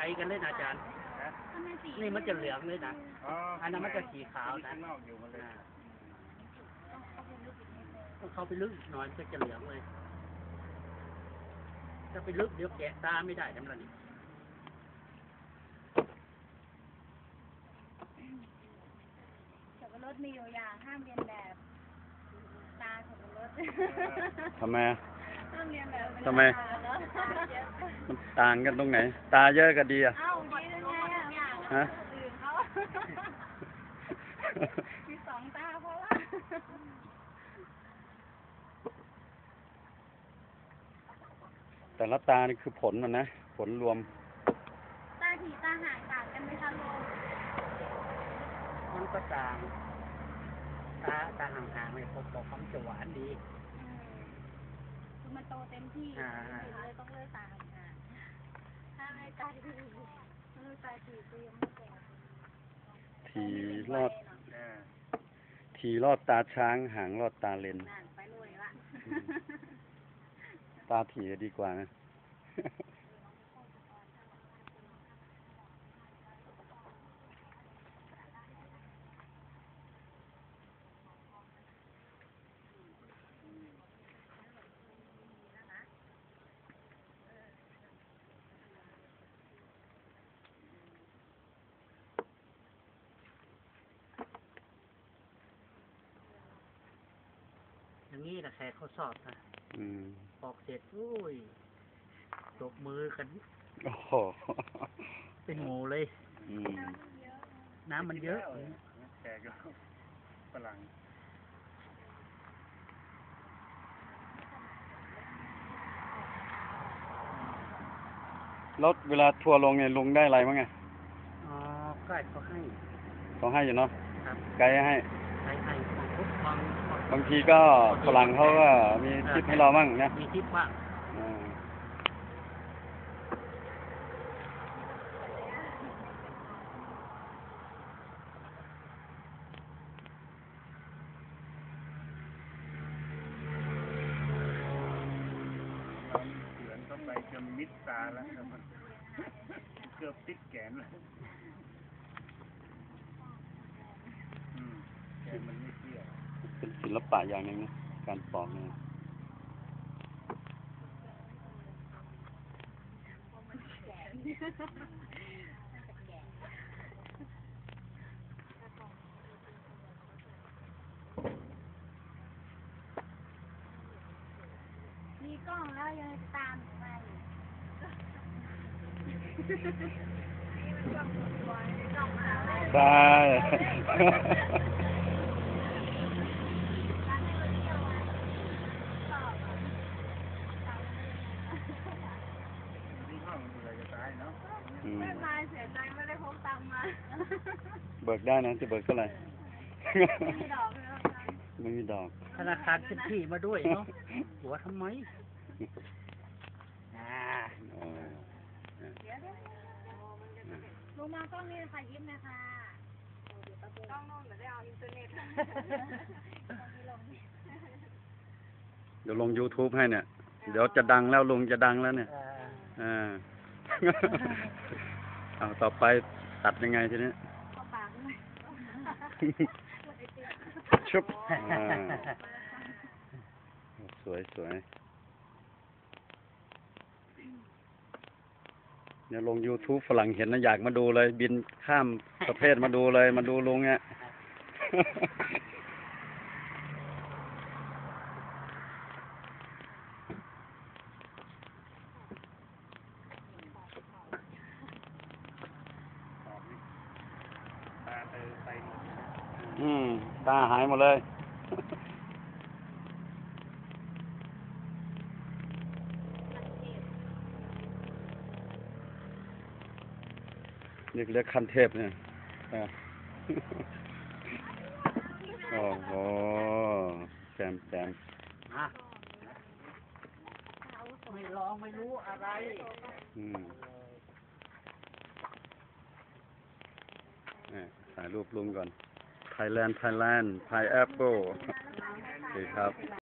กลกันเลยนะอาจารย์ทำไมสีนี่มันจะเหลืองเลยนะอ๋ออันนั้นมันจะสีขาวนะข้างนอกอยู่มันเลยอ่าต้องเข้าไปลึกหน่อยมันก็จะเหลืองเลยถ้าไปลึกเดี๋ยวแกะตาไม่ได้ทั้งนั้นนี่สับปะรดมีอยู่อย่างห้ามเรียนแบบ ตาสับปะรดทำไมอะห้ามเรียนแบบเป็นทำไมตาแล้ว มันต่างกันตรงไหน ตาเยอะก็ดีอะเอ้าดียังไงอะฮะอื่นเขามีสองตาเพราะว่าแต่ละตานี่คือผลมันนะ ผลรวม ตาถีตาห่างต่างกันไหมคะลุงมันก็ต่างตาตาห่างๆเลยผมบอกความนจะหวานดีอืมคือมันโตเต็มที่อ่าเลยต้องเลือกตา ห่างๆถ้าไม่ตาดีถ้าไม่ตาดีก็ยังไม่แก่ทีรอดเออทีรอดตาช้างหางรอดตาเลน นั่นไปรวยละ ตาถีดีกว่านะ นี้นะแขกเขาสอบนะอืมปอกเสร็จอุ้ยตบมือกัน โอ้โหเป็นหมูเลย อืมน้ำมันเยอะ แขกก็ฝรั่งแล้วเวลาทัวร์ลงเนี่ยลุงได้อะไรบ้างไงอ๋อก็เขาให้เขาให้อยู่เนาะครับไกด์ให้ให้ให้ของพุทธบาง บางทีก็ฝรั่งเขาก็มีทิปให้เราบ้างนะมีทิปบ้างอ่าตอนเสือนเข้าไปจนมิดตาแล้วครับมันเกือบติดแขนเลยอืมแขนมันไม่ เที่ยวเป็นศิลปะอย่างหนึ่งนะการปอกเนี่ยมีกล้องแล้วยังตามหนูมาอยู่กล้องมาแล้วใช่ ที่ห้องอยู่อะไรจะตาย เนาะอืมไม่มาเสียใจไม่ได้พกตังค์มาเบิกได้นะจะเบิกเท่าไหร่มีดอกเลยนะไม่มีดอก ธนาคารขึ้นที่มาด้วยเนาะหัวทำไมอ่าอ๋อเดี๋ยวเดี๋ยวลงมากล้องนี้ค่ะยิ้มหนะคะกล้องโน้นเดี๋ยวได้เอาอินเทอร์เน็ตเดี๋ยวลง YouTube ให้เนี่ย เดี๋ยวจะดังแล้วลุงจะดังแล้วเนี่ยเอ่ออ่า เอาต่อไปตัดยังไงทีนี้เข้าปากด้วยชุบอ่าสวยสวยเนี่ยลง YouTube ฝรั่งเห็นนะอยากมาดูเลย บินข้ามประเทศมาดูเลย มาดูลุงเนี่ย ตอบนี่ตาเตอ ไปหมดอืม ตาหายหมดเลยนี่เรียกขั้นเทพเนี่ยอะโอ้โหแซมแซมอะไม่ลองไม่รู้อะไร อืมเนี่ย ถ่ายรูปลุงก่อน Thailand Thailand Pineapple โอเคครับ